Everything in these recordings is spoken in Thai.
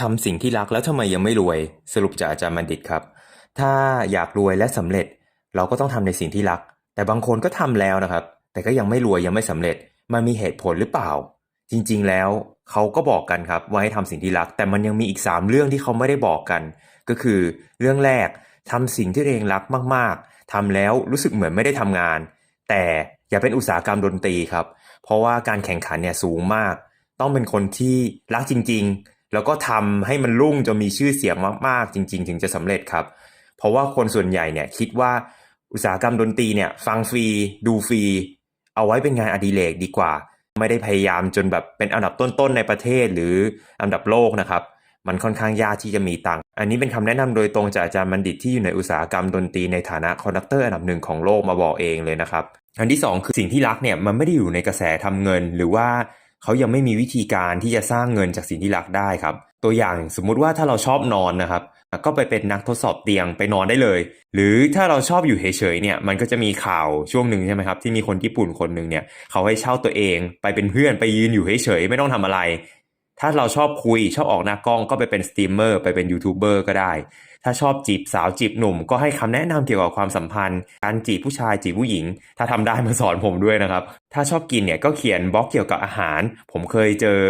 ทำสิ่งที่รักแล้วทำไมยังไม่รวย สรุปจากอาจารย์บัณฑิตครับ ถ้าอยากรวยและสำเร็จ เราก็ต้องทำในสิ่งที่รัก แต่บางคนก็ทำแล้วนะครับ แต่ก็ยังไม่รวยยังไม่สำเร็จ มันมีเหตุผลหรือเปล่า จริง ๆ แล้วเขาก็บอกกันครับว่าให้ทำสิ่งที่รัก แต่มันยังมีอีก 3 เรื่องที่เขาไม่ได้บอกกัน ก็คือเรื่องแรกทำสิ่งที่ตัวเองรักมาก ๆทำแล้วรู้สึกเหมือนไม่ได้ทำงาน แต่อย่าเป็นอุตสาหกรรมดนตรีครับ เพราะว่าการแข่งขันเนี่ยสูงมาก ต้องเป็นคนที่รักจริง ๆ แล้วก็ทำให้มันรุ่งจนมีชื่อเสียงมากๆ จริง ๆ ถึงจะสำเร็จครับ เพราะว่าคนส่วนใหญ่เนี่ยคิดว่าอุตสาหกรรมดนตรีเนี่ยฟังฟรีดูฟรีเอาไว้เป็นงานอดิเรกดีกว่า ไม่ได้พยายามจนแบบเป็นอันดับต้นๆในประเทศหรืออันดับโลกนะครับ มันค่อนข้างยากที่จะมีตังค์อันนี้เป็นคำแนะนำโดยตรงจากอาจารย์บัณฑิตที่อยู่ในอุตสาหกรรมดนตรีในฐานะคอนดักเตอร์อันดับหนึ่งของโลกมาบอกเองเลยนะครับอันที่สองคือสิ่งที่รักเนี่ยมันไม่ได้อยู่ในกระแสทำเงิน หรือว่า เขายังไม่มีวิธีการที่จะสร้างเงินจากสิ่งที่รักได้ครับ ตัวอย่างสมมุติว่าถ้าเราชอบนอนนะครับ ก็ไปเป็นนักทดสอบเตียงไปนอนได้เลย หรือถ้าเราชอบอยู่เฉยๆเนี่ยมันก็จะมีข่าวช่วงหนึ่งใช่ไหมครับที่มีคนญี่ปุ่นคนหนึ่งเนี่ยเขาให้เช่าตัวเองไปเป็นเพื่อนไปยืนอยู่เฉยๆไม่ต้องทำอะไร ถ้าเราชอบคุยชอบออกหน้ากล้องก็ไปเป็นสตรีมเมอร์ไปเป็นยูทูบเบอร์ก็ได้ ถ้าชอบจีบสาวจีบหนุ่ม ก็ให้คำแนะนำเกี่ยวกับความสัมพันธ์ การจีบผู้ชายจีบผู้หญิง ถ้าทำได้มาสอนผมด้วยนะครับ ถ้าชอบกินเนี่ยก็เขียนบล็อกเกี่ยวกับอาหาร ผมเคยเจอ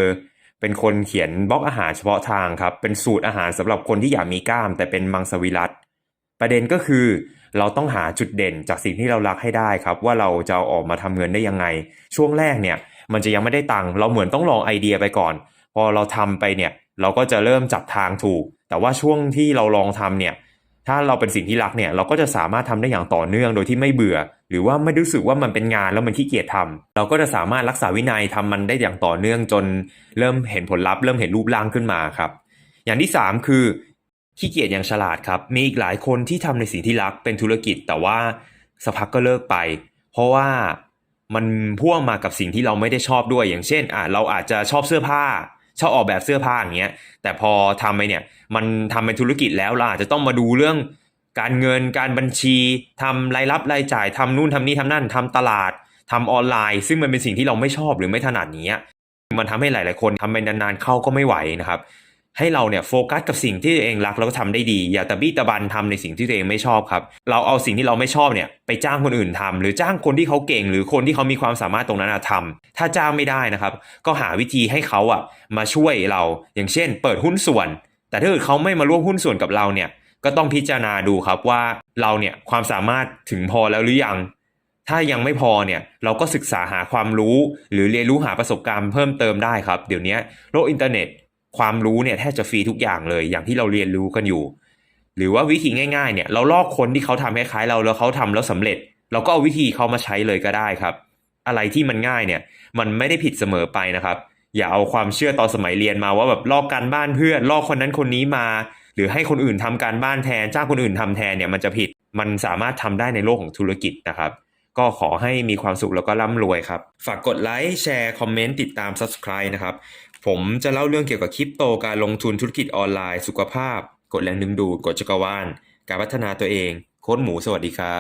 เป็นคนเขียนบล็อกอาหารเฉพาะทางครับ เป็นสูตรอาหารสำหรับคนที่อยากมีกล้าม แต่เป็นมังสวิรัตประเด็นก็คือเราต้องหาจุดเด่นจากสิ่งที่เรารักให้ได้ครับ ว่าเราจะอออกมาทำเงินได้ยังไง ช่วงแรกเนี่ย มันจะยังไม่ได้ตังค์เราเหมือนต้องลองไอเดียไปก่อน พอเราทำไปเนี่ยเราก็จะเริ่มจับทางถูก แต่ว่าช่วงที่เราลองทำเนี่ยถ้าเราเป็นสิ่งที่รักเนี่ยเราก็จะสามารถทำได้อย่างต่อเนื่องโดยที่ไม่เบื่อ หรือว่าไม่รู้สึกว่ามันเป็นงานแล้วมันขี้เกียจทำเราก็จะสามารถรักษาวินัยทำมันได้อย่างต่อเนื่องจนเริ่มเห็นผลลัพธ์เริ่มเห็นรูปร่างขึ้นมาครับ อย่างที่ 3 คือขี้เกียจอย่างฉลาดครับ มีอีกหลายคนที่ทำในสิ่งที่รักเป็นธุรกิจ แต่ว่าสักพักก็เลิกไป เพราะว่ามันพ่วงมากับสิ่งที่เราไม่ได้ชอบด้วยอย่างเช่นอะเราอาจจะชอบเสื้อผ้า ชอบออกแบบเสื้อผ้าอย่างเงี้ย แต่พอทำไปเนี่ย มันทำเป็นธุรกิจแล้วเราอาจจะต้องมาดูเรื่องการเงินการบัญชีทำรายรับรายจ่ายทำนู่นทำนี่ทำนั่นทำตลาดทำออนไลน์ ซึ่งมันเป็นสิ่งที่เราไม่ชอบหรือไม่ถนัดนี้ยมันทำให้หลาย ๆ คนทำไปนาน ๆ เข้าก็ไม่ไหวนะครับ ให้เราเนี่ยโฟกัสกับสิ่งที่ตัวเองรักแล้วก็ทำได้ดี อย่าตะบี้ตะบันทำในสิ่งที่ตัวเองไม่ชอบครับ เราเอาสิ่งที่เราไม่ชอบเนี่ยไปจ้างคนอื่นทำหรือจ้างคนที่เขาเก่ง หรือคนที่เขามีความสามารถตรงนั้นทำถ้าจ้างไม่ได้นะครับ ก็หาวิธีให้เขาอะมาช่วยเรา อย่างเช่น เปิดหุ้นส่วน แต่ถ้าเกิดเขาไม่มาร่วมหุ้นส่วนกับเราเนี่ยก็ต้องพิจารณาดูครับว่าเราเนี่ยความสามารถถึงพอแล้วหรือยัง ถ้ายังไม่พอเนี่ยเราก็ศึกษาหาความรู้ หรือเรียนรู้หาประสบการณ์เพิ่มเติมได้ครับ เดี๋ยวนี้โลกอินเทอร์เน็ต ความรู้เนี่ยแทบจะฟรีทุกอย่างเลย อย่างที่เราเรียนรู้กันอยู่ หรือว่าวิธีง่ายๆเนี่ยเราลอกคนที่เขาทำคล้ายๆเราแล้วเขาทำแล้วสำเร็จ เราก็เอาวิธีเขามาใช้เลยก็ได้ครับ อะไรที่มันง่ายเนี่ย มันไม่ได้ผิดเสมอไปนะครับ อย่าเอาความเชื่อตอนสมัยเรียนมาว่าแบบลอกการบ้านเพื่อนลอกคนนั้นคนนี้มา หรือให้คนอื่นทำการบ้านแทนจ้างคนอื่นทำแทนเนี่ยมันจะผิดมันสามารถทำได้ในโลกของธุรกิจนะครับก็ขอให้มีความสุขแล้วก็ร่ำรวยครับ ฝากกดไลค์ แชร์ คอมเมนต์ ติดตาม Subscribe นะครับ ผมจะเล่าเรื่องเกี่ยวกับคริปโตการลงทุนธุรกิจออนไลน์ สุขภาพกดแรงดึงดูดกดจักรวาลการพัฒนาตัวเอง โค้ดหมูสวัสดีครับ